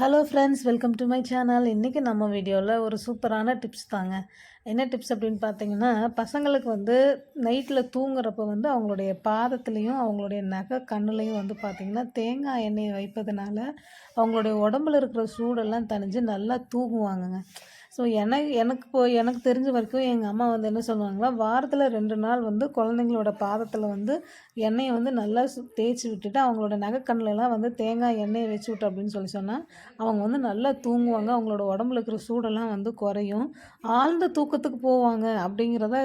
Hello friends welcome to my channel இன்றைக்கி நம்ம வீடியோவில் ஒரு சூப்பரான டிப்ஸ் தாங்க. என்ன டிப்ஸ் அப்படின்னு பார்த்தீங்கன்னா பசங்களுக்கு வந்து நைட்டில் தூங்குறப்ப வந்து அவங்களுடைய பாதத்துலேயும் அவங்களுடைய நகை கண்ணுலேயும் வந்து பார்த்திங்கன்னா தேங்காய் எண்ணெயை வைப்பதனால அவங்களுடைய உடம்புல இருக்கிற சூடெல்லாம் தணிஞ்சு நல்லா தூங்குவாங்கங்க. ஸோ எனக்கு எனக்கு இப்போ எனக்கு தெரிஞ்ச வரைக்கும் எங்கள் அம்மா வந்து என்ன சொல்லுவாங்களா வாரத்தில் ரெண்டு நாள் வந்து குழந்தைங்களோட பாதத்தில் வந்து எண்ணெயை வந்து நல்லா சு தேய்ச்சி விட்டுட்டு அவங்களோட நகைக்கண்ணிலலாம் வந்து தேங்காய் எண்ணெயை வச்சு விட்டு அப்படின்னு சொல்லி சொன்னால் அவங்க வந்து நல்லா தூங்குவாங்க. அவங்களோட உடம்புல இருக்கிற சூடெல்லாம் வந்து குறையும். ஆழ்ந்த தூக்கத்துக்கு போவாங்க அப்படிங்கிறத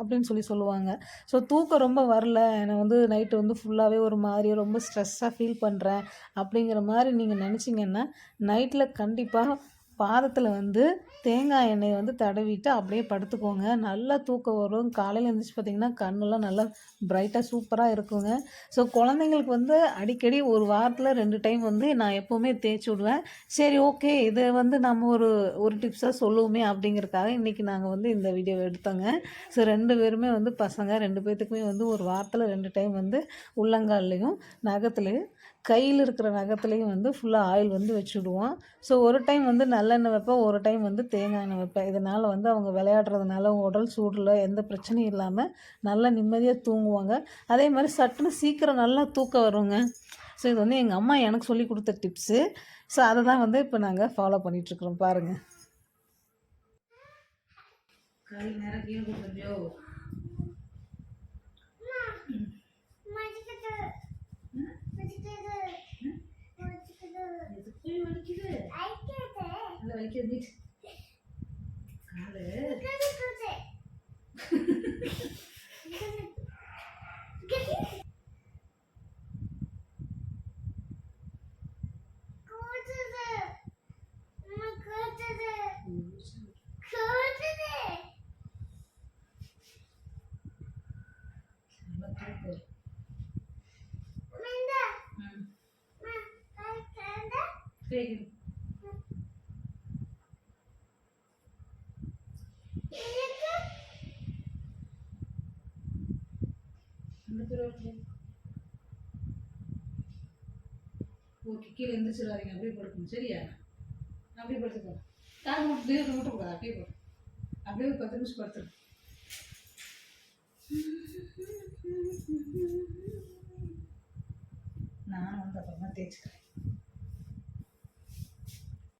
அப்படின்னு சொல்லி சொல்லுவாங்க. ஸோ தூக்கம் ரொம்ப வரல. என்னை வந்து நைட்டு வந்து ஃபுல்லாகவே ஒரு மாதிரி ரொம்ப ஸ்ட்ரெஸ்ஸாக ஃபீல் பண்ணுறேன் அப்படிங்கிற மாதிரி நீங்கள் நினச்சிங்கன்னா நைட்டில் கண்டிப்பாக பாதத்தில் வந்து தேங்காய் எண்ணெயை வந்து தடவிட்டு அப்படியே படுத்துக்கோங்க. நல்லா தூக்கம் வரும். காலையில் எழுந்திரிச்சு பார்த்தீங்கன்னா கண்ணெல்லாம் நல்லா பிரைட்டாக சூப்பராக இருக்குங்க. ஸோ குழந்தைங்களுக்கு வந்து அடிக்கடி ஒரு வாரத்தில் ரெண்டு டைம் வந்து நான் எப்போவுமே தேய்ச்சி விடுவேன். சரி ஓகே இதை வந்து நம்ம ஒரு ஒரு டிப்ஸாக சொல்லுவோமே அப்படிங்கிறதுக்காக இன்றைக்கி நாங்கள் வந்து இந்த வீடியோ எடுத்தோங்க. ஸோ ரெண்டு பேருமே வந்து பசங்க ரெண்டு பேர்த்துக்குமே வந்து ஒரு வாரத்தில் ரெண்டு டைம் வந்து உள்ளங்கால்லையும் நகத்துலையும் கையில் இருக்கிற நகத்துலேயும் வந்து ஃபுல்லாக ஆயில் வந்து வச்சுடுவோம். ஸோ ஒரு டைம் வந்து நல்லெண்ணெய் வைப்பேன் ஒரு டைம் வந்து தேங்காய் எண்ணெய் வைப்பேன். இதனால் வந்து அவங்க விளையாடுறதுனால அவங்க உடல் சூடில் எந்த பிரச்சனையும் இல்லாமல் நல்லா நிம்மதியாக தூங்குவாங்க. அதே மாதிரி சட்டுன்னு சீக்கிரம் நல்லா தூக்கம் வருங்க. ஸோ இது வந்து எங்கள் அம்மா எனக்கு சொல்லி கொடுத்த டிப்ஸு ஸோ அதை தான் வந்து இப்போ நாங்கள் ஃபாலோ பண்ணிகிட்ருக்குறோம் பாருங்கள் கை நேரம் கீழே கொடுத்துருக்கியோ? வலிக்குது. இல்லை வலிக்குது. கேட்குது அந்த பிறகு ஓகே கீழே எந்திரிச்சிடாதீங்க அப்படியே படுக்கணும் சரியா அப்படியே படுத்துக்கோ கால் மட்டும் தேவை மட்டும் கூடாது அப்படியே படு அப்படியே ஒரு பத்து நிமிஷம் படுத்துரு நான் வந்து அப்புறமா தேய்ச்சிக்கிறேன்